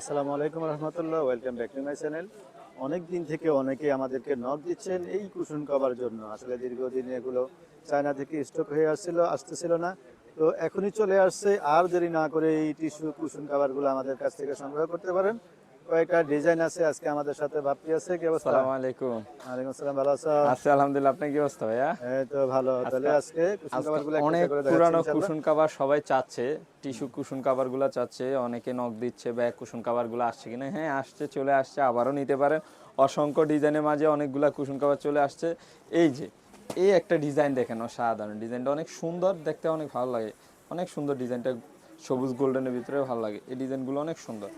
আসসালামু আলাইকুম রহমতুল্লাহ welcome back to my channel অনেক দিন থেকে অনেকে আমাদেরকে নখ দিচ্ছেন এই কুশন কভার জন্য। আসলে দীর্ঘদিন এগুলো চায়না থেকে স্টক হয়ে আসছিল, আসতেছিল না। তো এখনই চলে আসছে, আর দেরি না করে এই টিস্যু কুশন কভারগুলো আমাদের কাছ থেকে সংগ্রহ করতে পারেন। কয়েকটা ডিজাইন আছে আজকে আমাদের সাথে আছে কি অবস্থা? আসসালামু আলাইকুম। আসসালাম ভালো আছো? আছি আলহামদুলিল্লাহ। আপনি কি অবস্থা ভাইয়া? এই তো ভালো। তাহলে আজকে কুশন কভারগুলো অনেক পুরানো কুশন কাভার সবাই চাচ্ছে টিস্যু কুশন কাভারগুলো চাচ্ছে অনেকে নক দিচ্ছে কুশন কাভারগুলো আসছে কিনা। হ্যাঁ আসছে চলে আসছে আবারও নিতে পারেন। অসংখ্য ডিজাইনের মাঝে অনেকগুলা কুশন কাভার চলে আসছে। এই যে এই একটা ডিজাইন দেখেন অসাধারণ। ডিজাইনটা অনেক সুন্দর দেখতে অনেক ভালো লাগে। অনেক সুন্দর ডিজাইনটা সবুজ গোল্ডেনের ভিতরে ভালো লাগে। এই ডিজাইনগুলো অনেক সুন্দর।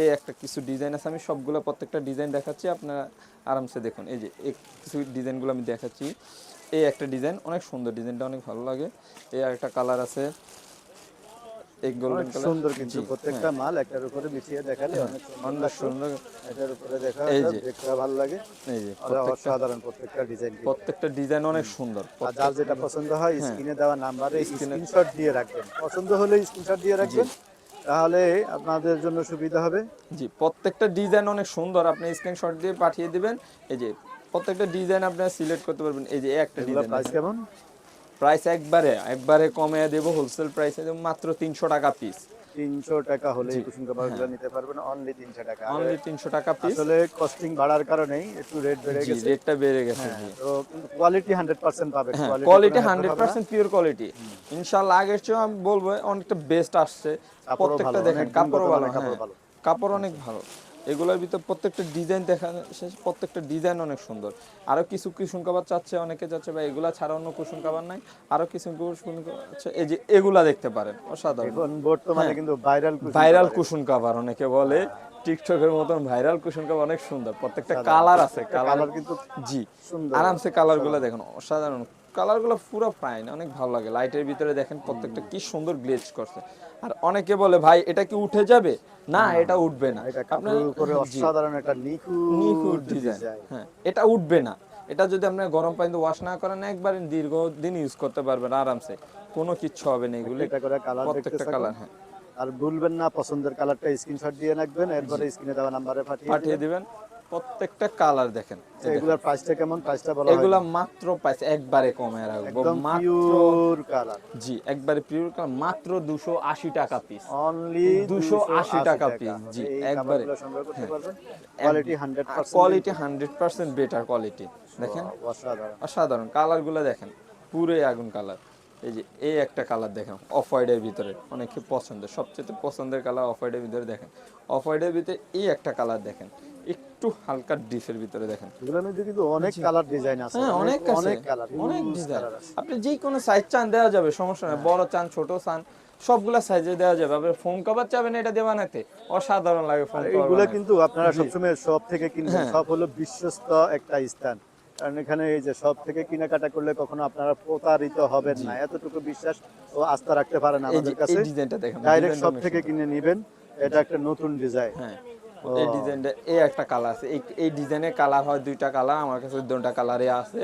এই একটা কিছু ডিজাইন আছে, আমি সবগুলো প্রত্যেকটা ডিজাইন দেখাচ্ছি, আপনারা আরামসে দেখুন। এই যে কিছু ডিজাইনগুলো আমি দেখাচ্ছি। এই একটা ডিজাইন অনেক সুন্দর, ডিজাইনটা অনেক ভালো লাগে। এই একটা কালার আছে। এই গোল্ডেন কালার সুন্দর কিন্তু প্রত্যেকটা মাল একটার উপরে দেখালে অনেক সুন্দর সুন্দর এটার উপরে দেখা এই যে। দেখতে ভালো লাগে। এই যে অসাধারণ প্রত্যেকটা ডিজাইন প্রত্যেকটা ডিজাইন অনেক সুন্দর। আর যার যেটা পছন্দ হয় হ্যাঁ। স্ক্রিনে দেওয়া নাম্বারে স্ক্রিনশট দিয়ে রাখবেন। পছন্দ হলে স্ক্রিনশট দিয়ে রাখবেন। তাহলে আপনাদের জন্য সুবিধা হবে। জি প্রত্যেকটা ডিজাইন অনেক সুন্দর। আপনি স্ক্রিনশট দিয়ে পাঠিয়ে দিবেন। এই যে প্রত্যেকটা ডিজাইন আপনি সিলেক্ট করতে পারবেন। এই যে একটা ডিজাইন প্রাইস কেমন? প্রাইস একবারে একবারে কমে দেবো হোলসেল প্রাইসে দেবো মাত্র তিনশো টাকা পিস তিনশো টাকা হলে কুসুম কাপড়গুলো নিতে পারবেন অনলি তিনশো টাকা। অনলি তিনশো টাকা পিস আসলে কস্টিং বাড়ার কারণেই একটু রেট বেড়ে গেছে। রেটটা বেড়ে গেছে তো কোয়ালিটি হান্ড্রেড পার্সেন্ট হ্যাঁ quality hundred. Percent pure quality ইনশাল্লাহ আগের চেয়েও আমি বলব অনেকটা বেস্ট আসছে। প্রত্যেকটা দেখেন ভালো কাপড় হ্যাঁ। ভালো। কাপড় অনেক ভালো। এগুলোর ভিতর প্রত্যেকটা ডিজাইন দেখা শেষ প্রত্যেকটা ডিজাইন অনেক সুন্দর। আরও কিছু কুশন কাবার চাচ্ছে অনেকে চাচ্ছে ভাই এগুলা ছাড়া অন্য কুশন কাবার নাই। আরও কিছু কুশন আছে এই যে এগুলা দেখতে পারেন অসাধারণ। বর্তমানে কিন্তু ভাইরাল ভাইরাল কুশন কাভার অনেকে বলে টিকটকের মতন ভাইরাল কুশন কাভার অনেক সুন্দর। প্রত্যেকটা কালার আছে কালার কিন্তু জি। সুন্দর। আরামসে কালারগুলো দেখুন অসাধারণ। কালারগুলো পুরো ফাইন অনেক ভালো লাগে। লাইটের ভিতরে দেখেন প্রত্যেকটা কি সুন্দর গ্লেজ করছে। আর অনেকে বলে ভাই এটা কি উঠে যাবে? না এটা উঠবে না। অসাধারণ একটা নিখুঁত ডিজাইন হ্যাঁ এটা উঠবে না। এটা যদি আপনি গরম পানিতে ওয়াশ না করেন একবারে দীর্ঘদিন ইউজ করতে পারবেন আরামসে। কোনো কিচ্ছু হবে না এগুলো। এটা করে কালার প্রত্যেকটা কালার হ্যাঁ। আর ভুলবেন না পছন্দের কালারটা স্ক্রিনশট দিয়ে রাখবেন। এরপরে স্ক্রিনে দেওয়া নাম্বারে পাঠিয়ে পাঠিয়ে দিবেন। প্রত্যেকটা কালার দেখেন। দিবেন। এগুলোর প্রাইসটা কেমন? প্রাইসটা বলা এগুলা মাত্র পাইছে একবারে কমে রাখব মাত্র পিওর কালার জি একবারে পিওর কালার মাত্র দুশো আশি টাকা পিস অনলি 280 টাকা piece, জি, একবারে। Quality 100% quality hundred percent better quality দেখেন? অসাধারণ। অসাধারণ। কালারগুলো দেখেন পুরো আগুন কালার এই যে এই একটা কালার দেখেন অফ হোয়াইটের ভিতরে অনেকে পছন্দের সবচেয়ে পছন্দের কালার অফ হোয়াইটের ভিতরে দেখেন। অফ হোয়াইটের ভিতরে এই একটা কালার দেখেন একটু হালকা ডিপের ভিতরে দেখেন। এগুলোর মধ্যে কিন্তু অনেক কালার ডিজাইন আছে হ্যাঁ অনেক অনেক কালার অনেক ডিজাইন আপনি যে কোনো সাইজ চান দেওয়া যাবে সমস্যা নেই বড় চান ছোট চান সবগুলা সাইজে দেওয়া যাবে। আপনি ফোম কভার চাবেন এটা দিয়ে বানাতে। অসাধারণ লাগে এগুলো কভার কিন্তু আপনারা সবসময় সব থেকে কিনবেন। হ্যাঁ। সব হলো বিশ্বস্ত একটা স্থান। কারণ এখানে এই যে সব থেকে কেনাকাটা করলে কখনো আপনারা প্রতারিত হবেন না। এতটুকু বিশ্বাস ও আস্থা রাখতে পারেন আমাদের কাছে। ডাইরেক্ট সব থেকে কিনে নেবেন। এটা একটা নতুন ডিজাইন। হ্যাঁ এই ডিজাইনটা এই একটা কালার আছে। এই এই ডিজাইনের কালার হয় দুইটা কালার। আমার কাছে কালারে আছে।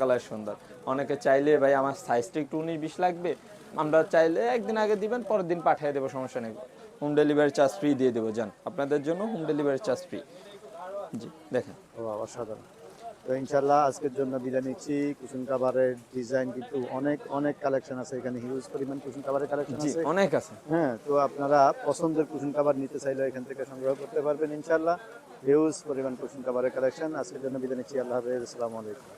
কালার সুন্দর। অনেকে চাইলে ভাই আমার সাইজটা একটু উনিশ বিশ লাগবে। আমরা চাইলে একদিন আগে দিবেন পরের দিন পাঠিয়ে দেবো সমস্যা নেই। হোম ডেলিভারি চার্জ ফ্রি দিয়ে দেবো যান আপনাদের জন্য হোম ডেলিভারি চার্জ ফ্রি জি দেখেন। ও অসাধারণ। তো ইনশাল্লাহ আজকের জন্য বিদায় নিচ্ছি। কুসুম কাবারের ডিজাইন কিন্তু অনেক অনেক কালেকশন আছে এখানে হিউজ পরিমাণ কুসুম কাবারের কালেকশন আছে। অনেক আছে। হ্যাঁ তো আপনারা পছন্দের কুসুম কাবার নিতে চাইলে এখান থেকে সংগ্রহ করতে পারবেন ইনশাল্লাহ হিউজ পরিমাণ কুসুম কাবারের কালেকশন আজকের জন্য বিদায় নিচ্ছি। আল্লাহ হাফেজ। আসসালামু আলাইকুম।